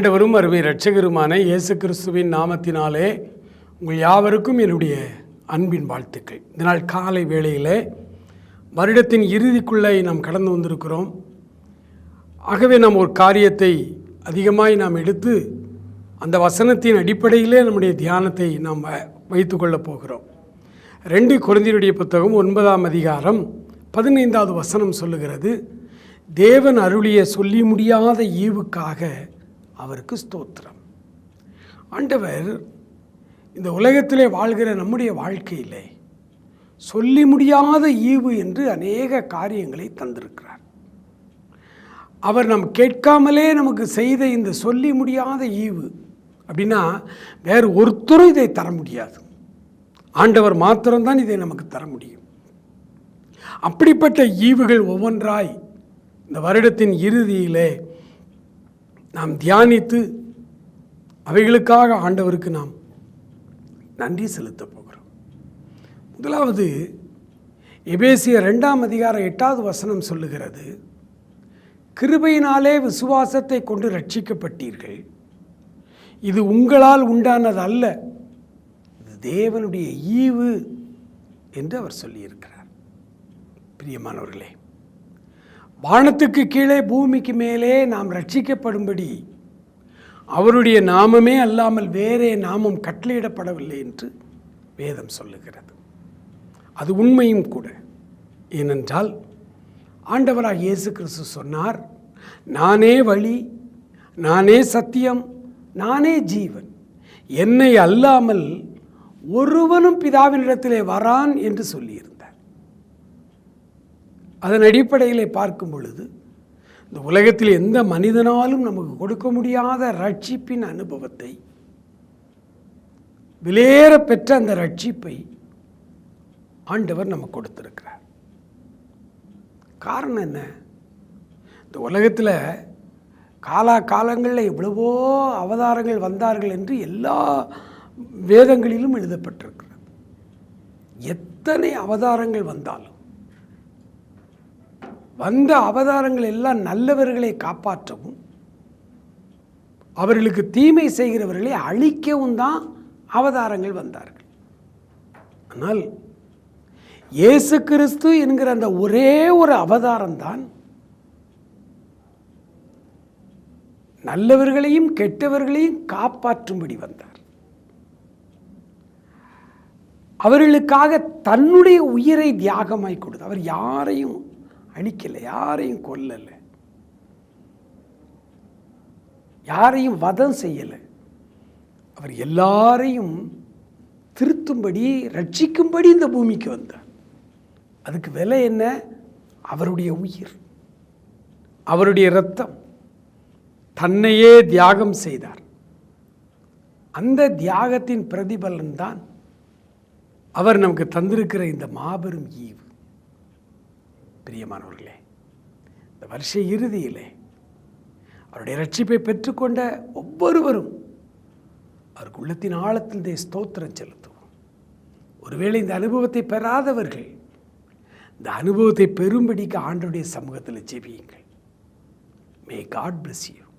ஆண்டவரும் அருமை இரட்சகருமான இயேசு கிறிஸ்துவின் நாமத்தினாலே உங்கள் யாவருக்கும் என்னுடைய அன்பின் வாழ்த்துக்கள். இந்த நாள் காலை வேளையிலே வருடத்தின் இறுதிக்குள்ளே நாம் கடந்து வந்திருக்கிறோம். ஆகவே நாம் ஒரு காரியத்தை அதிகமாய் நாம் எடுத்து அந்த வசனத்தின் அடிப்படையிலே நம்முடைய தியானத்தை நாம் வைத்து வைத்துக்கொள்ளப் போகிறோம். ரெண்டு குழந்தையுடைய புத்தகம் ஒன்பதாம் அதிகாரம் பதினைந்தாவது வசனம் சொல்லுகிறது தேவன் அருளிய சொல்லி முடியாத ஈவுக்காக அவருக்கு ஸ்தோத்திரம். ஆண்டவர் இந்த உலகத்திலே வாழ்கிற நம்முடைய வாழ்க்கையிலே சொல்லி முடியாத ஈவு என்று அநேக காரியங்களை தந்திருக்கிறார். அவர் நம் கேட்காமலே நமக்கு செய்த இந்த சொல்லி முடியாத ஈவு அப்படின்னா வேறு ஒருத்தரும் இதை தர முடியாது. ஆண்டவர் மாத்திரம்தான் இதை நமக்கு தர முடியும். அப்படிப்பட்ட ஈவுகள் ஒவ்வொன்றாய் இந்த வருடத்தின் இறுதியிலே நாம் தியானித்து அவைகளுக்காக ஆண்டவருக்கு நாம் நன்றி செலுத்தப் போகிறோம். முதலாவது எபேசிய ரெண்டாம் அதிகாரம் எட்டாவது வசனம் சொல்லுகிறது கிருபையினாலே விசுவாசத்தை கொண்டு ரட்சிக்கப்பட்டீர்கள் இது உங்களால் உண்டானது அல்ல இது தேவனுடைய ஈவு என்று அவர் சொல்லியிருக்கிறார். பிரியமானவர்களே வானத்துக்கு கீழே பூமிக்கு மேலே நாம் ரட்சிக்கப்படும்படி அவருடைய நாமமே அல்லாமல் வேறே நாமம் கட்டளையிடப்படவில்லை என்று வேதம் சொல்லுகிறது. அது உண்மையும் கூட. ஏனென்றால் ஆண்டவராக இயேசு கிறிஸ்து சொன்னார் நானே வழி நானே சத்தியம் நானே ஜீவன். என்னை அல்லாமல் ஒருவனும் பிதாவினிடத்திலே வரான் என்று சொல்லியிருந்தார் அதன் அடிப்படையிலே பார்க்கும் பொழுது இந்த உலகத்தில் எந்த மனிதனாலும் நமக்கு கொடுக்க முடியாத ரட்சிப்பின் அனுபவத்தை விலையேற பெற்ற அந்த ரட்சிப்பை ஆண்டவர் நமக்கு கொடுத்துருக்கிறார். காரணம் என்ன? இந்த உலகத்தில் காலா காலங்களில் எவ்வளவோ அவதாரங்கள் வந்தார்கள் என்று எல்லா வேதங்களிலும் எழுதப்பட்டிருக்கிறது. எத்தனை அவதாரங்கள் வந்தாலும் வந்த அவதாரங்கள் எல்லாம் நல்லவர்களை காப்பாற்றவும் அவர்களுக்கு தீமை செய்கிறவர்களை அழிக்கவும் தான் அவதாரங்கள் வந்தார்கள். ஆனால் இயேசு கிறிஸ்து என்கிற அந்த ஒரே ஒரு அவதாரம் தான் நல்லவர்களையும் கெட்டவர்களையும் காப்பாற்றும்படி வந்தார். அவர்களுக்காக தன்னுடைய உயிரை தியாகமாய் கொடுத்தார் அவர் யாரையும் அழிக்கலை யாரையும் கொல்லலை. யாரையும் வதம் செய்யலை. அவர் எல்லாரையும் திருத்தும்படி ரட்சிக்கும்படி இந்த பூமிக்கு வந்தார். அதுக்கு விலை என்ன? அவருடைய உயிர் அவருடைய ரத்தம் தன்னையே தியாகம் செய்தார். அந்த தியாகத்தின் பிரதிபலன் தான் அவர் நமக்கு தந்திருக்கிற இந்த மாபெரும் ஈவு. பிரியமானவர்களே இந்த வருஷ இறுதியிலே அவருடைய ரட்சிப்பை பெற்றுக்கொண்ட ஒவ்வொருவரும் அவருக்கு உள்ளத்தின் ஆழத்திலே ஸ்தோத்திரம் செலுத்துவோம். ஒருவேளை இந்த அனுபவத்தை பெறாதவர்கள் இந்த அனுபவத்தை பெரும்படிக்கு ஆண்டுடைய சமூகத்தில் ஜெபியுங்கள். May God bless you